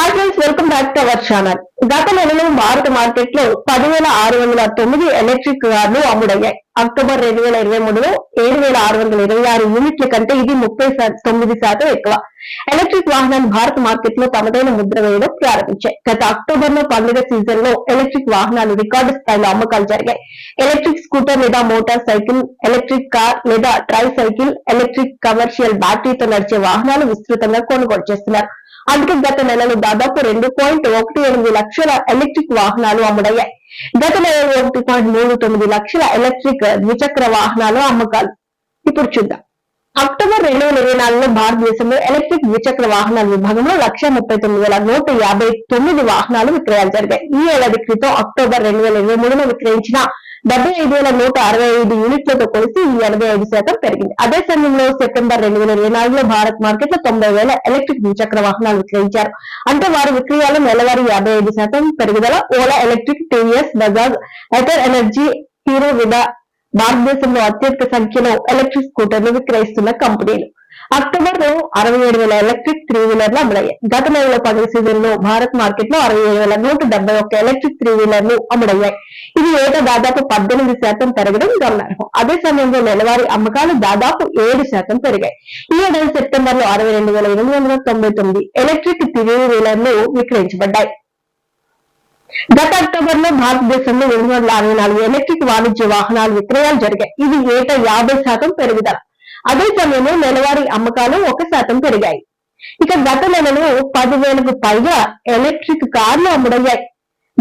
Hi friends welcome back to our channel గత నెలలో భారత మార్కెట్లో పదివేల ఆరు వందల తొమ్మిది ఎలక్ట్రిక్ కార్లు అమ్ముడయ్యాయి అక్టోబర్ రెండు వేల ఇరవై మూడులో ఏడు వేల ఆరు వందల ఇరవై ఆరు యూనిట్ల కంటే ఇది ముప్పై తొమ్మిది శాతం ఎక్కువ. ఎలక్ట్రిక్ వాహనాలు భారత మార్కెట్లో తమదైన ముద్ర వేయడం ప్రారంభించాయి. గత అక్టోబర్లో పండుగ సీజన్లో ఎలక్ట్రిక్ వాహనాలు రికార్డు స్థాయిలో అమ్మకాలు జరిగాయి. ఎలక్ట్రిక్ స్కూటర్ లేదా మోటార్ సైకిల్ ఎలక్ట్రిక్ కార్ లేదా ట్రై సైకిల్ ఎలక్ట్రిక్ కమర్షియల్ బ్యాటరీతో నడిచే వాహనాలు విస్తృతంగా కొనుగోలు చేస్తున్నారు. అందుకే గత నెలలో దాదాపు రెండు పాయింట్ ఒకటి ఎనిమిది లక్షల ఎలక్ట్రిక్ వాహనాలు అమ్ముడయ్యాయి. గత నెలలో ఒకటి పాయింట్ మూడు తొమ్మిది లక్షల ఎలక్ట్రిక్ ద్విచక్ర వాహనాలు అమ్మకాలు. ఇప్పుడు చూద్దాం. అక్టోబర్ రెండు వేల ఇరవై నాలుగులో భారతదేశంలో ఎలక్ట్రిక్ ద్విచక్ర వాహనాల విభాగంలో లక్ష ముప్పై తొమ్మిది వేల నూట యాభై తొమ్మిది వాహనాలు విక్రయాలు జరిగాయి. ఈ ఏడాది క్రితం అక్టోబర్ రెండు వేల ఇరవై మూడులో విక్రయించిన డెబ్బై ఐదు వేల నూట అరవై ఐదు యూనిట్లతో కలిసి ఈ ఎనభై ఐదు శాతం పెరిగింది. అదే సమయంలో సెప్టెంబర్ రెండు వేల ఇరవై నాలుగులో భారత్ మార్కెట్లో తొంభై వేల ఎలక్ట్రిక్ ద్విచక్ర వాహనాలు విక్రయించారు. అంటే వారి విక్రయాలు నెలవారీ యాభై ఐదు శాతం పెరుగుదల Ola electric TVS Bajaj Ather energy Hero Vida భారతదేశంలో అత్యధిక సంఖ్యలో ఎలక్ట్రిక్ స్కూటర్లు విక్రయిస్తున్న కంపెనీలు. అక్టోబర్లో అరవై ఏడు వేల ఎలక్ట్రిక్ త్రీ వీలర్లు అమ్ముడయ్యాయి గత నెలలో పది సీజన్లో భారత్ మార్కెట్లో అరవై ఏడు వేల నూట డెబ్బై ఒక్క ఎలక్ట్రిక్ త్రీ వీలర్లు అమ్ముడయ్యాయి ఇది ఏటా దాదాపు పద్దెనిమిది శాతం పెరగడం గమనార్హం. అదే సమయంలో నెలవారీ అమ్మకాలు దాదాపు ఏడు శాతం పెరిగాయి. ఈ ఏడాది సెప్టెంబర్లో అరవై రెండు వేల ఎనిమిది వందల తొంభై తొమ్మిది ఎలక్ట్రిక్ త్రీ వీలర్లు విక్రయించబడ్డాయి. గత అక్టోబర్లో భారతదేశంలో రెండు వందల అరవై నాలుగు ఎలక్ట్రిక్ వాణిజ్య వాహనాలు విక్రయాలు జరిగాయి. ఇది ఏటా యాభై శాతం పెరుగుదల. అదే సమయంలో నెలవారీ అమ్మకాలు ఒక శాతం పెరిగాయి. ఇక గత నెలలో పదివేలకు పైగా ఎలక్ట్రిక్ కార్లు అమ్ముడయ్యాయి.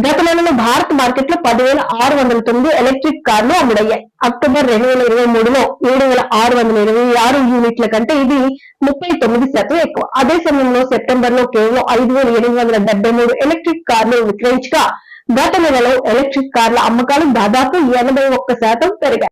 గత నెలలో భారత మార్కెట్లో పదివేల ఆరు వందల తొమ్మిది ఎలక్ట్రిక్ కార్లు అమ్ముడయ్యాయి. అక్టోబర్ రెండు వేల ఇరవై మూడులో ఏడు వేల ఆరు వందల ఇరవై ఆరు యూనిట్ల కంటే ఇది ముప్పై తొమ్మిది శాతం ఎక్కువ. అదే సమయంలో సెప్టెంబర్లో కేవలం ఐదు వేల ఎనిమిది వందల డెబ్బై మూడు ఎలక్ట్రిక్ కార్లు విక్రయించగా గత నెలలో ఎలక్ట్రిక్ కార్ల అమ్మకాలు దాదాపు ఎనభై ఒక్క శాతం పెరిగాయి.